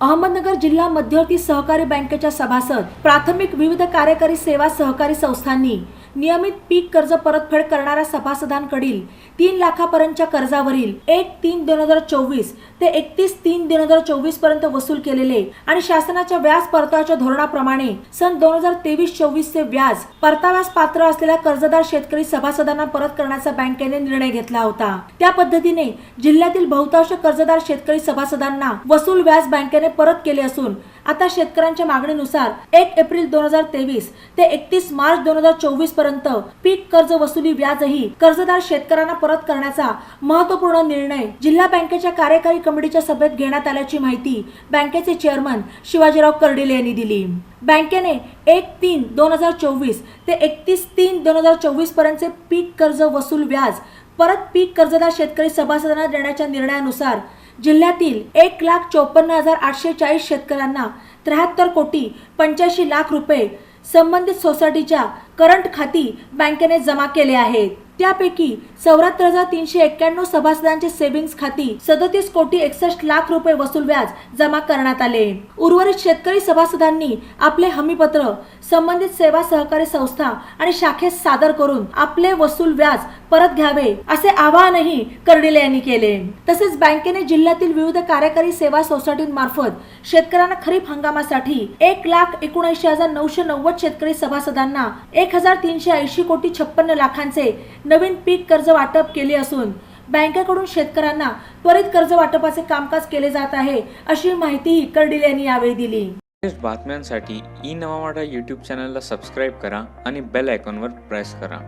अहमदनगर जिल्हा मध्यवर्ती सहकारी बँकेच्या सभासद प्राथमिक विविध कार्यकारी सेवा सहकारी संस्थांनी नियमित पीक कर्ज परतफेड करणाऱ्या सभासदांकडील तीन लाखापर्यंतच्या कर्जावरील एक तीन दोन हजार चोवीस ते एकतीस तीन दोन हजार चोवीसपर्यंत वसूल केलेले आणि शासनाच्या व्याज परताव्याच्या धोरणाप्रमाणे सन दोन हजार तेवीस चोवीस चे व्याज परताव्यास पात्र असलेल्या कर्जदार शेतकरी सभासदांना परत करण्याचा बँकेने निर्णय घेतला होता. त्या पद्धतीने जिल्ह्यातील बहुतांश कर्जदार शेतकरी सभासदांना वसूल व्याज बँकेने परत केले असून आता शेतकऱ्यांच्या मागणीनुसार एक एप्रिल दोन हजार तेवीस ते एकतीस मार्च दोन हजार चोवीसपर्यंत पीक कर्ज वसुली व्याजही कर्जदार शेतकऱ्यांना परत करण्याचा महत्त्वपूर्ण निर्णय जिल्हा बँकेच्या कार्यकारी कमिटीच्या सभेत घेण्यात आल्याची माहिती बँकेचे चेअरमन शिवाजीराव कर्डिले यांनी दिली. बँकेने एक तीन दोन हजार चोवीस ते एकतीस तीन दोन हजार चोवीस पर्यंतचे पीक कर्ज वसूल व्याज परत पीक कर्जदार शेतकरी सभासदांना देण्याच्या निर्णयानुसार जिल्ह्यातील एक लाख चोपन्न हजार आठशे चाळीस शेतकऱ्यांना त्र्याहत्तर कोटी पंच्याऐंशी लाख रुपये संबंधित सोसायटीच्या करंट खाती बँकेने जमा केले आहेत. त्यापैकी चौऱ्याहत्तर हजार तीनशे एक्क्याण्णव सभासदांचे सेव्हिंग्ज खाती सदतीस कोटी एकसष्ट लाख रुपये वसूल व्याज जमा करण्यात आले. उर्वरित शेतकरी सभासदांनी आपले हमीपत्र संबंधित सेवा सहकारी संस्था आणि शाखेत सादर करून आपले वसूल व्याज परत घ्यावे असे आवाहनही कर्डिले यांनी केले. तसेच बँकेने जिल्ह्यातील विविध कार्यकारी सेवा सोसायटींमार्फत शेतकऱ्यांना खरीप हंगामासाठी एक लाख एकोणऐंशी हजार नऊशे नव्वद शेतकरी सभासदांना एक हजार तीनशे ऐंशी कोटी छप्पन्न लाखांचे नवीन पीक कर्ज वाटप केले असून बँकेकडून शेतकऱ्यांना त्वरित कर्ज वाटपाचे कामकाज केले जात आहे अशी माहितीही कर्डिल यांनी यावेळी दिली. बातम्यांसाठी ई नवा मराठा यूट्यूब चॅनलला सबस्क्राईब करा आणि बेल आयकॉनवर प्रेस करा.